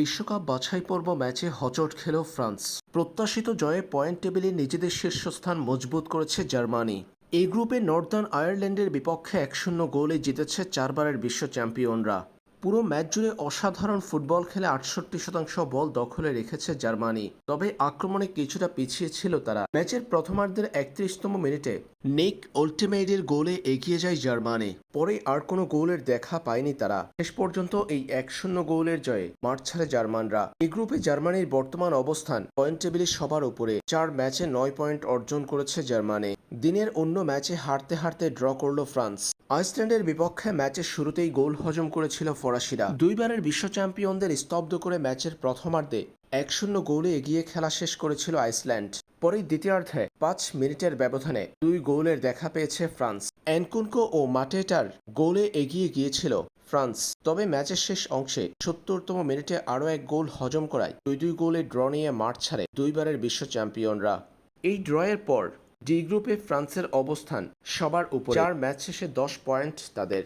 বিশ্বকাপ বাছাই পর্ব ম্যাচে হচট খেল ফ্রান্স। প্রত্যাশিত জয়ে পয়েন্ট টেবিলে নিজেদের শীর্ষস্থান মজবুত করেছে জার্মানি। এই গ্রুপে নর্দার্ন আয়ারল্যান্ডের বিপক্ষে এক শূন্য গোলে জিতেছে চারবারের বিশ্ব চ্যাম্পিয়নরা। পুরো ম্যাচ জুড়ে অসাধারণ ফুটবল খেলে আটষট্টি শতাংশ বল দখলে রেখেছে জার্মানি। তবে আক্রমণে কিছুটা পিছিয়ে ছিল তারা। ম্যাচের প্রথমার্ধের একত্রিশতম মিনিটে নিক ওল্টিমেইডের গোলে এগিয়ে যায় জার্মানি। পরে আর কোনো গোলের দেখা পায়নি তারা। শেষ পর্যন্ত এই এক শূন্য গোলের জয়ে মাঠ ছাড়ে জার্মানরা। এই গ্রুপে জার্মানির বর্তমান অবস্থান পয়েন্ট টেবিলে সবার উপরে। চার ম্যাচে নয় পয়েন্ট অর্জন করেছে জার্মানি। দিনের অন্য ম্যাচে হারতে হারতে ড্র করল ফ্রান্স। আইসল্যান্ডের বিপক্ষে ম্যাচের শুরুতেই গোল হজম করেছিল ফরাসিরা। দুইবারের বিশ্ব চ্যাম্পিয়নদের স্তব্ধ করে ম্যাচের প্রথমার্ধে এক শূন্য গোলে এগিয়ে খেলা শেষ করেছিল আইসল্যান্ড। পরেই দ্বিতীয়ার্ধে পাঁচ মিনিটের ব্যবধানে দুই গোলের দেখা পেয়েছে ফ্রান্স। অ্যানকুনকো ও মাটেটার গোলে এগিয়ে গিয়েছিল ফ্রান্স। তবে ম্যাচের শেষ অংশে সত্তরতম মিনিটে আরও এক গোল হজম করায় দুই দুই গোলে ড্র নিয়ে মাঠ ছাড়ে দুইবারের বিশ্ব চ্যাম্পিয়নরা। এই ড্রয়ের পর ডি গ্রুপে ফ্রান্সের অবস্থান সবার উপর। চার ম্যাচ শেষে দশ পয়েন্ট তাদের।